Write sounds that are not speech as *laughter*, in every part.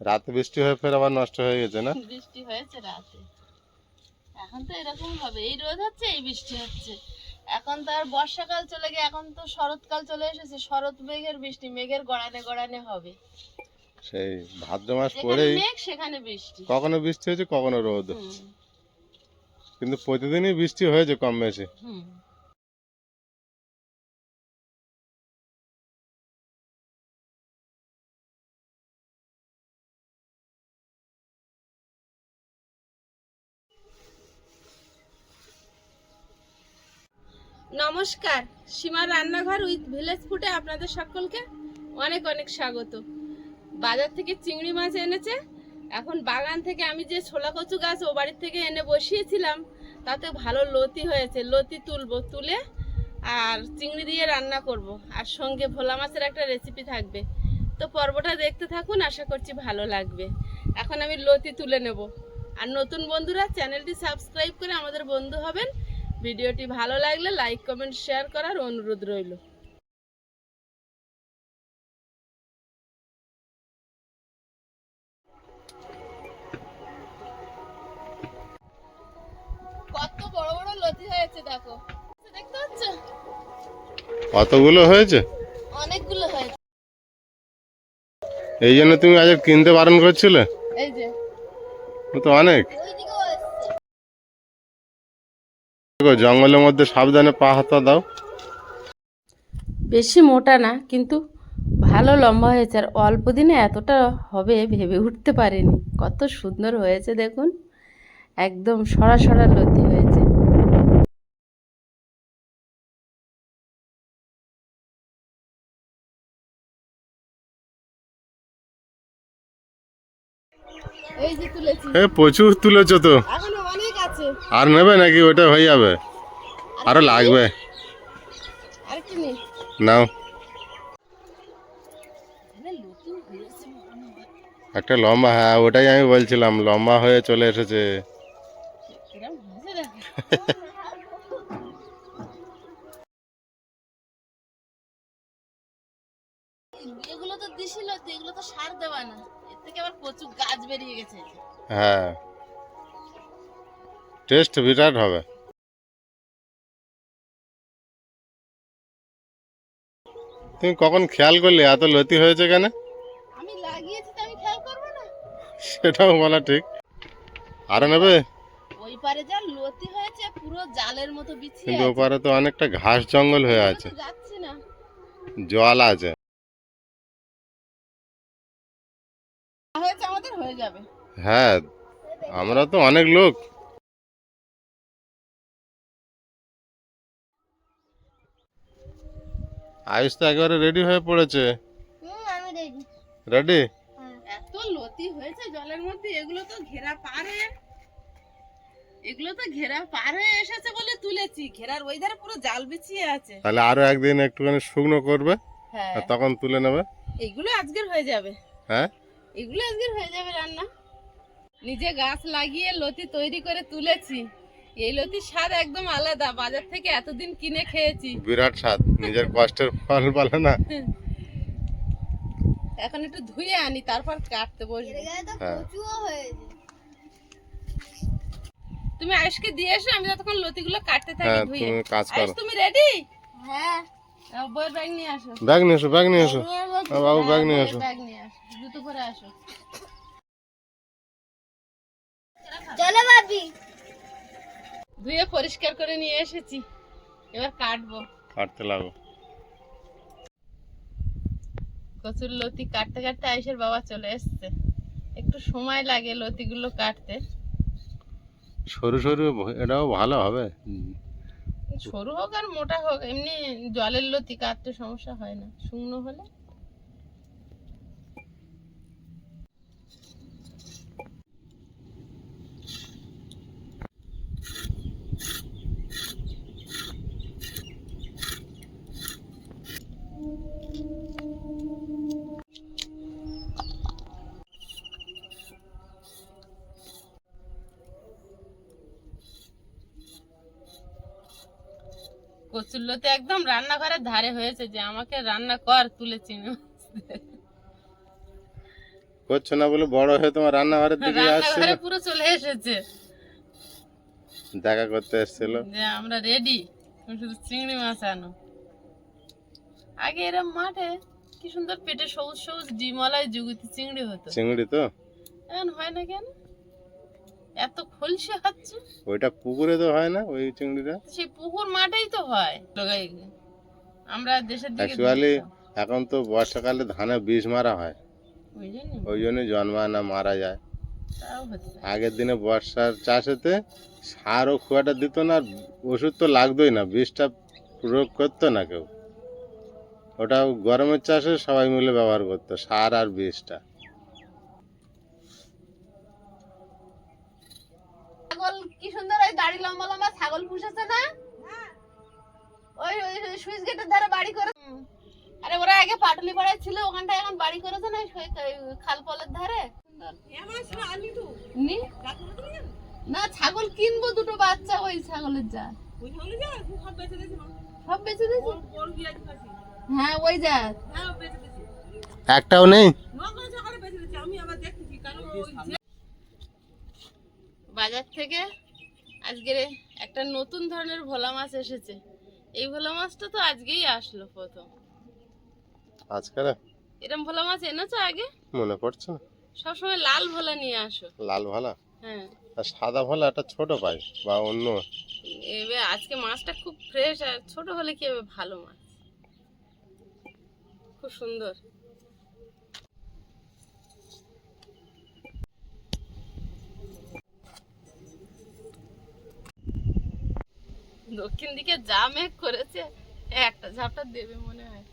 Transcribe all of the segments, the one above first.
রাতে বৃষ্টি হয়ে ফের আবার নষ্ট হয়ে গেছে না? বৃষ্টি হয়েছে রাতে। এখন তো এরকম হবে। এই রোদ হচ্ছে এই বৃষ্টি হচ্ছে। এখন তো আর বর্ষাকাল চলে গিয়ে এখন তো শরৎকাল চলে এসেছে। শরৎ মেঘের বৃষ্টি মেঘের গড়ানে গড়ানে হবে। সেই ভাদ্র মাস পরেই মেঘ সেখানে বৃষ্টি। কখনো বৃষ্টি হয়েছে কখনো রোদ। কিন্তু প্রতিদিনই বৃষ্টি হয়েছে কম বেশি। হুম। নমস্কার সীমার রান্নাঘর উইথ ভিলেজ ফুটে আপনাদের সকলকে অনেক অনেক স্বাগত। বাজার থেকে চিংড়ি মাছ এনেছে, এখন বাগান থেকে আমি যে ছোলা কচু গাছ ও বাড়ির থেকে এনে বসিয়েছিলাম, তাতে ভালো লতি হয়েছে, লতি তুলবো, তুলে আর চিংড়ি দিয়ে রান্না করব, আর সঙ্গে ভোলা মাছের একটা রেসিপি থাকবে। তো পর্বটা দেখতে থাকুন, আশা করছি ভালো লাগবে। এখন আমি লতি তুলে নেব। আর নতুন বন্ধুরা, চ্যানেলটি সাবস্ক্রাইব করে আমাদের বন্ধু হবেন ভিডিওটি ভালো লাগলে লাইক কমেন্ট শেয়ার করার অনুরোধ রইল। কত বড় বড় লতি হয়েছে দেখো। দেখতে পাচ্ছ? কতগুলো হয়েছে? অনেকগুলো হয়েছে। এই জন্য তুমি আজ কিনতে বারণ করছিলে? এই যে। তো অনেক। দেখো, জঙ্গলের মধ্যে সাবধানে পা হাতা দাও। বেশি মোটা না কিন্তু ভালো লম্বা হয়েছে আর অল্প দিনে এতটা হবে ভেবে উঠতে পারিনি। কত সুন্দর হয়েছে দেখুন একদম সরা সরা লতি হয়েছে। এই যে তুলেছি। এ প্রচুর তুলেছ তো। আর নেবে নাকি? ওটা হয়ে যাবে। আরও লাগবে। নাও। একটা লম্বা হ্যাঁ ওটাই আমি বলছিলাম লম্বা হয়ে চলে এসেছে। কিরম হয়েছে দেখো। এগুলো তো দিছিল এগুলো তো সার দেওয়া না। এর থেকে আবার প্রচুর গাছ বেরিয়ে গেছে। হ্যাঁ। টেস্ট বিরাট হবে। তুমি কখন খেয়াল করলে? এত লতি হয়েছে কেন? সেটাও বলা ঠিক। আরও নেবে? ওই পারে যা লতি হয়েছে পুরো জালের মতো বিছিয়ে কিন্তু ওপারে তো অনেকটা ঘাস জঙ্গল হয়ে আছে। না। জল আছে। হয়েছে আমাদের হয়ে যাবে। হ্যাঁ আমরা তো অনেক লোক। আয়ুষ তো একেবারে রেডি হয়ে পড়েছে। রেডি রেডি এত লতি হয়েছে জলের মধ্যে এগুলো তো ঘেরা পারে এগুলো তো ঘেরা পার হয়ে এসেছে বলে তুলেছি। ঘেরার ওই ধারে পুরো জাল বিছিয়ে আছে। তাহলে আরও একদিন একটুখানি শুকনো করবে হ্যাঁ। আর তখন তুলে নেবে। এগুলো আজকের হয়ে যাবে। হ্যাঁ? এগুলো আজকের হয়ে যাবে রান্না। নিজে গাছ লাগিয়ে লতি তৈরি করে তুলেছি। এই লতির স্বাদ একদম আলাদা। বাজার থেকে এতদিন কিনে খেয়েছি। বিরাট স্বাদ। নিজের কষ্টের ফল বলে না। এখন একটু ধুয়ে আনি তারপর কাটতে বসবো। হ্যাঁ। তুমি আয়ুষকে দিয়ে এসো আমি ততক্ষণ লতিগুলো কাটতে থাকি হ্যাঁ ধুয়ে। তুমি কাজ করো। তুমি রেডি হ্যাঁ। ব্যাগ নিয়ে আসো। ব্যাগ নিয়ে এসো ব্যাগ নিয়ে এসো। বাবু ব্যাগ নিয়ে এসো। ব্যাগ নিয়ে আসো। জুতো পরে আসো। চলো ভাবি ধুয়ে পরিষ্কার করে নিয়ে এসেছি। এবার কাটবো। কাটতে লাগো। কচুর লতি কাটতে কাটতে আয়ুষের বাবা চলে এসছে। একটু সময় লাগে লতিগুলো কাটতে। সরু সরু এটাও ভালো হবে। সরু হোক আর মোটা হোক এমনি জলের লতি কাটতে সমস্যা হয় না। শুকনো হলে কচুল্লতে একদম রান্নাঘরের ধারে হয়েছে যে আমাকে রান্না কর তুলে চিনি করছ না বলে বড় হয়ে তোমার রান্নাঘরের দিকে রান্নাঘরে পুরো চলে এসেছে। দেখা করতে এসেছিল। যে আমরা রেডি তুমি শুধু চিংড়ি মাছ আনো। আগে এরম মাঠে কি সুন্দর পেটে সবুজ সবুজ ডিমলায় যুগুতি চিংড়ি হতো। চিংড়ি তো? এখন হয় না কেন? এত খলসে হচ্ছে? ওইটা পুকুরে তো হয় না ওই চিংড়িটা? সেই পুকুর মাঠেই তো হয়। আমরা দেশের দিকে অ্যাকচুয়ালি এখন তো বর্ষাকালে ধানে বিষ মারা হয়। ওই জন্য জন্মায় না মারা যায়। আগের দিনে বর্ষার চাষেতে সারও একটা দিত না আর ওষুধ তো লাগতোই না বিষটা প্রয়োগ করতো না কেউ। ওটা গরমের চাষে সবাই মিলে ব্যবহার করতো সার আর বিষটা ছাগল কি সুন্দর ওই দাড়ি লম্বা লম্বা ছাগল পুষেছে না? ওই ওই ওই সুইচ গেটের ধারে বাড়ি করে আরে ওরা আগে পাটলি পাড়ায় ছিল ওখানটায় এখন বাড়ি করেছে না খাল পলের ধারে? না? ছাগল কিনবো দুটো বাচ্চা ওই ছাগলের যা। সব বেঁচে দিয়েছি হ্যাঁ ওই যা। একটাও নেই? বাজার থেকে আজকের একটা নতুন ধরনের ভোলা মাছ এসেছে। এই ভোলা মাছটা তো আজকেই আসলো প্রথম। আজকাল এরম ভোলা মাছ এনেছো আগে? মনে পড়ছে না। সবসময় লাল ভোলা নিয়ে আসো। লাল ভোলা? হ্যাঁ। আর সাদা ভোলা একটা ছোট পাই বা অন্য? এবার আজকে মাছটা খুব ফ্রেশ আর ছোট হলে কি হবে ভালো মাছ? খুব সুন্দর। দক্ষিণ দিকে যা মেঘ করেছে একটা ঝাপটা দেবে মনে হয়।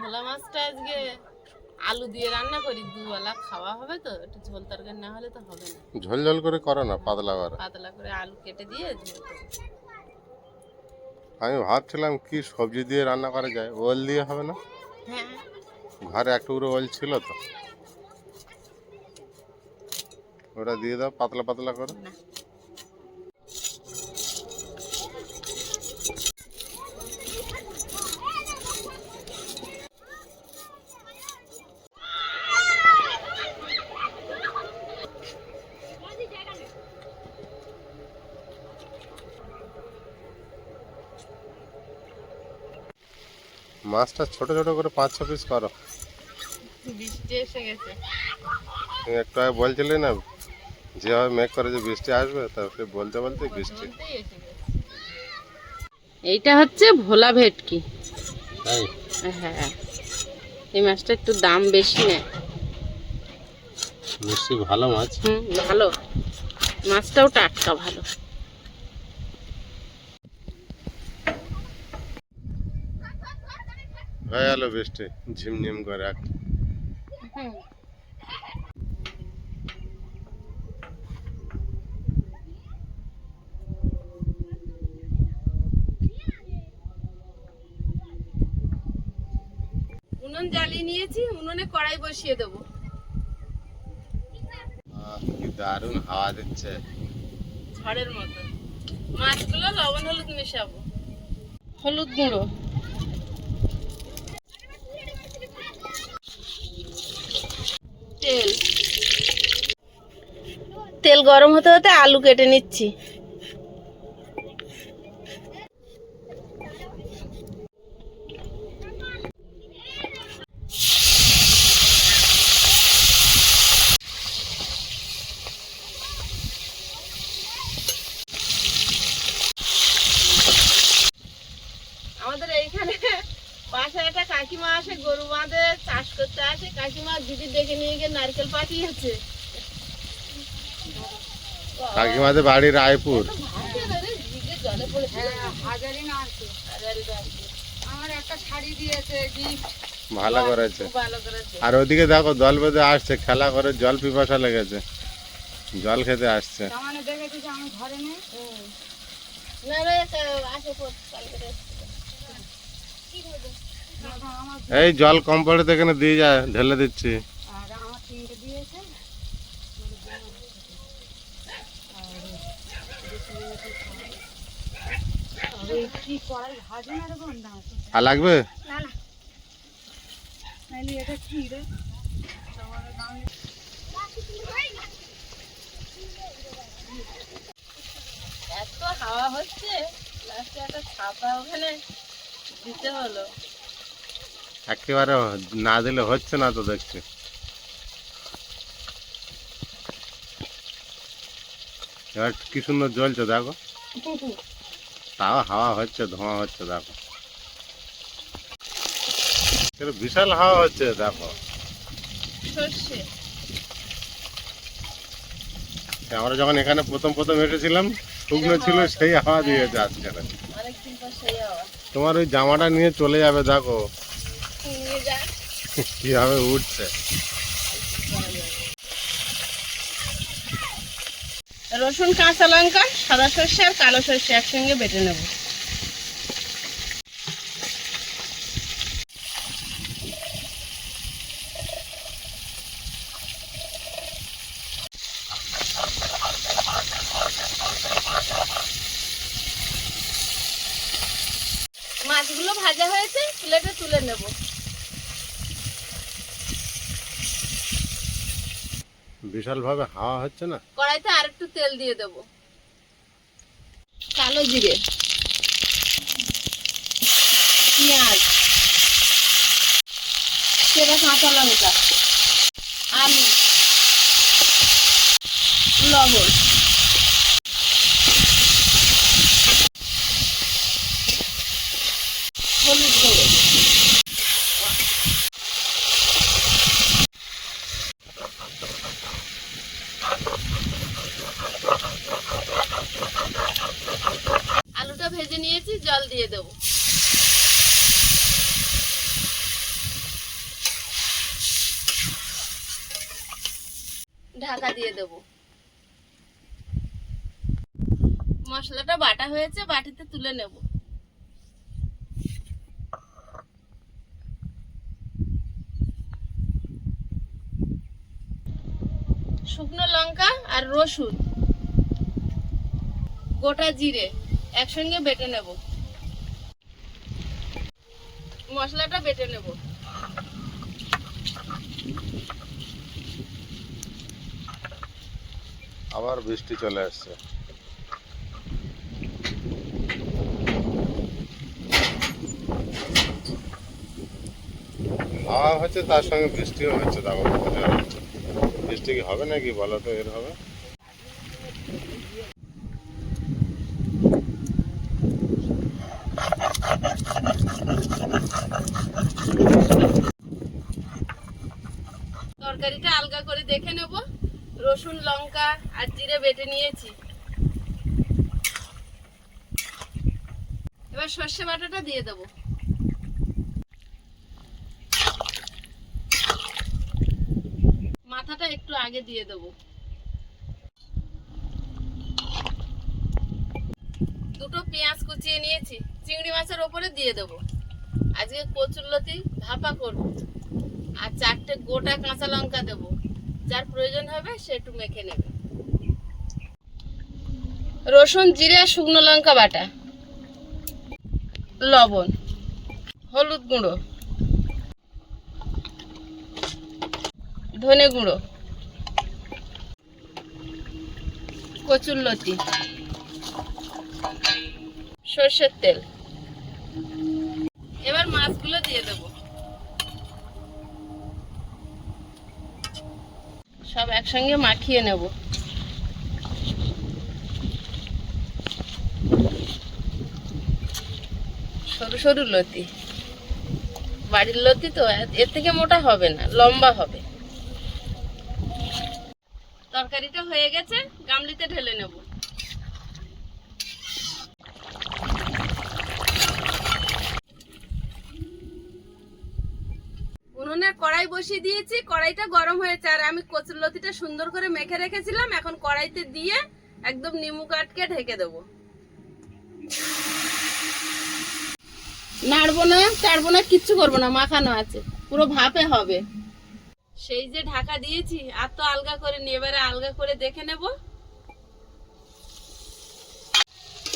ভোলা মাছটা আজকে আলু দিয়ে রান্না করি দুবেলা খাওয়া হবে তো একটু ঝোল তরকারি না হলে তো হবে না। ঝোল ঝোল করে করো না পাতলা করে। পাতলা করে আলু কেটে দিয়ে ঝোল। আমি ভাবছিলাম কি সবজি দিয়ে রান্না করা যায় ওল দিয়ে হবে না? হ্যাঁ। ঘরে এক টুকরো ওল ছিল তো। ওটা দিয়ে দাও পাতলা পাতলা করে। মাছটা ছোট ছোট করে পাঁচ ছ পিস করো। বৃষ্টি এসে গেছে। তুমি একটু আগে বলছিলে না যেভাবে মেঘ করে যে বৃষ্টি আসবে তারপরে বলতে বলতে বৃষ্টি। এইটা হচ্ছে ভোলা ভেটকি। হ্যাঁ। এই মাছটা একটু দাম বেশি নেয়। নিশ্চয়ই ভালো মাছ। হুম ভালো। মাছটাও টাটকা ভালো। হয়ে গেল বৃষ্টি ঝিমঝিম করে এক উনুন জ্বালিয়ে নিয়েছি উনুনে কড়াই বসিয়ে দেবো। আহ, কি দারুণ হাওয়া দিচ্ছে। ঝড়ের মতো। মাছগুলো লবণ হলুদ মেশাবো। হলুদ গুঁড়ো। তেল। গরম হতে হতে আলু কেটে নিচ্ছি আমাদের এইখানে পাশে একটা কাকিমা আসে গরু বাঁধে চাষ করতে আসে কাকিমা দিদি ডেকে নিয়ে গিয়ে নারকেল পাঠিয়েছে কাকিমাদের বাড়ি রায়পুর জলে পড়েছে হাজারি না আছে হাজারি বাড়িতে। আমার একটা শাড়ি দিয়েছে রায়পুর। ভালো করেছে। আর ওদিকে দেখো দল বেঁধে আসছে, খেলা করে জল পিপাসা লেগেছে। জল খেতে আসছে। যে এই জল কম পড়ে তো এখানে দিয়ে যায় ঢেলে দিচ্ছি আর আমার তিনটে দিয়েছে আর লাগবে? না না। নাইলে এটা কি রে? এত হাওয়া হচ্ছে লাস্টে একটা ছাপা ওখানে দিতে হলো। একেবারে না দিলে হচ্ছে না তো দেখছি এবার কি সুন্দর জ্বলছে দেখো। *laughs* তাও হাওয়া হচ্ছে ধোঁয়া হচ্ছে দেখো। বিশাল হাওয়া হচ্ছে দেখো। আমরা যখন এখানে প্রথম প্রথম এসেছিলাম শুকনো ছিল সেই হাওয়া দিয়ে হাওয়া। তোমার ওই জামাটা নিয়ে চলে যাবে দেখো। কীভাবে উঠছে। রসুন, কাঁচা লঙ্কা, সাদা সর্ষে আর কালো সর্ষে একসঙ্গে বেটে নেব। মাছগুলো ভাজা হয়েছে প্লেটে তুলে নেব। বিশাল ভাবে হাওয়া হচ্ছে না? কড়াইতে আর একটু তেল দিয়ে দেব। কালো জিরে, পেঁয়াজ সেটা কাঁচা লঙ্কা আলু, লবণ হলুদ গুঁড়ো আলুটা ভেজে নিয়েছি জল দিয়ে দেবো ঢাকা দিয়ে দেবো। মশলাটা বাটা হয়েছে, বাটিতে তুলে নেব। শুকনো লঙ্কা আর রসুন, গোটা জিরে একসঙ্গে বেটে নেব। মশলাটা বেটে নেব। আবার বৃষ্টি চলে আসছে। হাওয়া হচ্ছে, তার সঙ্গে বৃষ্টিও হচ্ছে দেখো বৃষ্টি কি হবে নাকি বলো তো, এর হবে। তরকারিটা আলগা করে দেখে নেব। রসুন, লঙ্কা আর জিরে বেটে নিয়েছি। এবার সর্ষে বাটাটা দিয়ে দেবো। মাথাটা একটু আগে দিয়ে দেবো। দুটো পেঁয়াজ কুচিয়ে নিয়েছি, চিংড়ি মাছের ওপরে দিয়ে দেবো। আজকে কচুরলতি ভাপা করব। আর চারটে গোটা কাঁচা লঙ্কা দেবো। যার প্রয়োজন হবে সে একটু মেখে নেবে। রসুন, জিরে শুকনো লঙ্কা বাটা। লবণ, হলুদ গুঁড়ো। ধনে গুঁড়ো। কচুরলতি সর্ষের তেল। এবার মাছগুলো দিয়ে দেবো। সব একসঙ্গে মাখিয়ে নেব। সরু সরু লতি। বাড়ির লতি তো এর থেকে মোটা হবে না, লম্বা হবে। তরকারিটা হয়ে গেছে, গামলিতে ঢেলে নেব উনুনে কড়াই বসিয়ে দিয়েছি, কড়াইটা গরম হয়েছে। আর আমি কচুরলতিটা সুন্দর করে মেখে রেখেছিলাম, এখন কড়াইতে দিয়ে একদম নিমু কাটকে ঢেকে দেবো। নাড়বো না চাড়বো না, কিচ্ছু করব না, মাখানো আছে, পুরো ভাপে হবে। সেই যে ঢাকা দিয়েছি, আর তো আলগা করে নি এবারে আলগা করে দেখে নেব।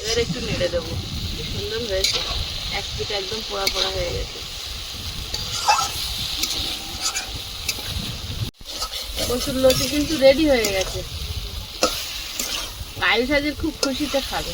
এবারে একটু নেড়ে দেবো সুন্দর হয়েছে। এক পিঠ একদম পোড়া পোড়া হয়ে গেছে। কচুর লতি কিন্তু রেডি হয়ে গেছে। আয়ুষ সাজের খুব খুশিতে খাবে।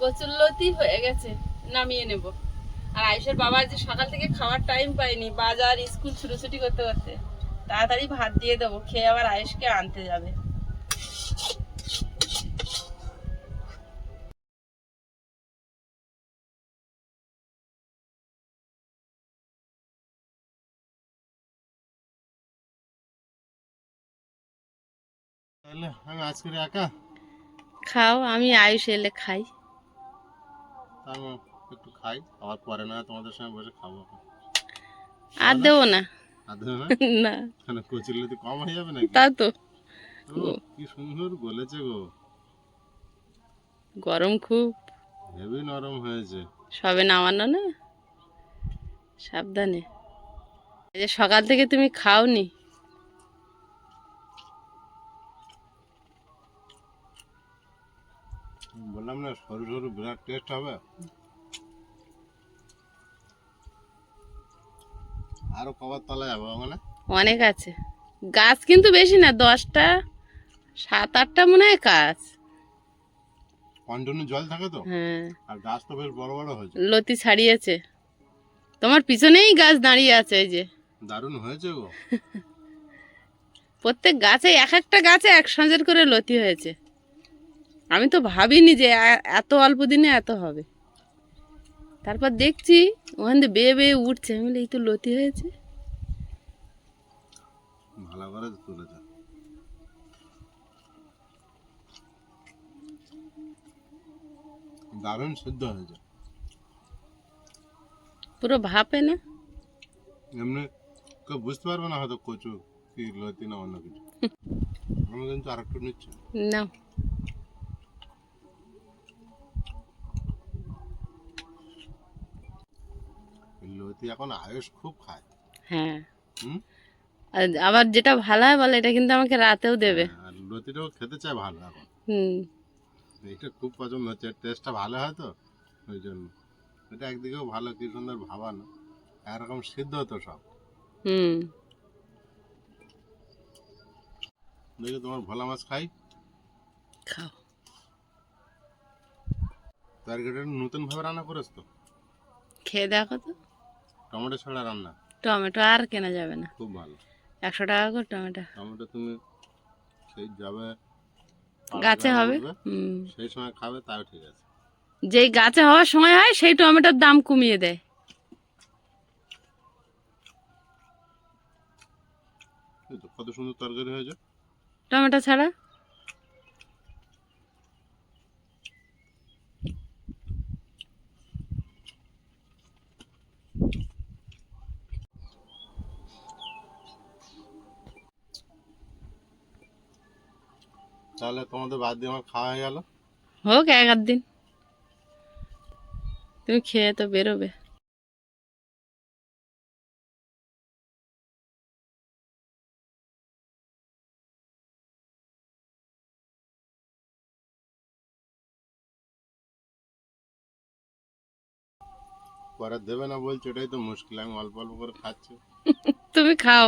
কচুর লতি হয়ে গেছে, নামিয়ে নেব। আর আয়ুষের বাবা যে সকাল থেকে খাওয়ার টাইম পায়নি, বাজার, স্কুল ছুটোছুটি করতে করতে, তাড়াতাড়ি ভাত দিয়ে দেবো, খেয়ে আবার আয়ুষকে আনতে যাবে। তাহলে? আমি আজকে একা? খাও আমি আয়ুষ এলে খাই। আমি একটু খাই আবার পরে না তোমাদের সঙ্গে বসে খাব। আর দেবো না। আর দেবে না? *laughs* না। কেন কচুর লতি কম হয়ে যাবে নাকি? তা কি সুন্দর গলেছে গো। গরম খুব। হেভি নরম হয়েছে। সবে নামানো না? সাবধানে। এই যে সকাল থেকে তুমি খাওনি? বললাম না সরু সরু বিরাট টেস্ট হবে। আরও কবার তলা যাব মানে? অনেক আছে। গাছ কিন্তু বেশি না দশটা সাত আটটা মনে হয় গাছ। কন্টিনিউ জল থাকে তো? হ্যাঁ। আর গাছ তো বেশ বড় বড় হয়েছে। লতি ছাড়িয়েছে। তোমার পিছনেই গাছ দাঁড়িয়ে আছে এই যে। দারুণ হয়েছে গো। প্রত্যেক গাছে এক একটা গাছে এক সঞ্জের করে লতি হয়েছে। আমি তো ভাবিনি যে এত অল্প দিনে এত হবে। তারপর দেখছি ওখান দিয়ে বেয়ে বেয়ে উঠছে। আমি বলি, এই তো লতি হয়েছে। ভালো করে দারুণ সিদ্ধ হয়েছে। পুরো ভাপে না? এমনি কেউ বুঝতে পারবে না হয়তো কচু কি লতি না অন্য কিছু। আমি কিন্তু আর একটু নিচ্ছি। না লতি এখন আয়ুষ খুব খায়। হ্যাঁ। হুম? আবার যেটা ভালো হয় বলে এটা কিন্তু আমাকে রাতেও দেবে। আর লতিটাও খেতে চায় ভালো এখন। হুম। এটা খুব পছন্দ হচ্ছে টেস্টটা ভালো হয় তো ওই জন্য। এটা একদিকেও ভালো কি সুন্দর ভাবানো। একরকম সিদ্ধ হতো সব। হুম। দেখি তোমার ভোলা মাছ খাই। খাও। তরকারিটা নতুন ভাবে রান্না করেছ তো? খেয়ে দেখো তো। টমেটো ছাড়া রান্না? টমেটো আর কেনা যাবে না। খুব ভালো। একশো টাকা করে টমেটো। টমেটো তুমি সেই যাবে গাছে হবে? সেই সময় খাবে তাও ঠিক আছে। যেই গাছে হওয়ার সময় হয় সেই টমেটোর দাম কমিয়ে দেয়। কত সুন্দর তরকারি হয়েছে? টমেটো ছাড়া? তাহলে তোমাদের বাদ দিয়ে আমার খাওয়া হয়ে গেল। হোক এক আধ দিন। তুমি খেয়ে তো বেরোবে। পরে দেবে না বলছো এটাই তো মুশকিল আমি অল্প অল্প করে খাচ্ছি। *laughs* তুমি খাও।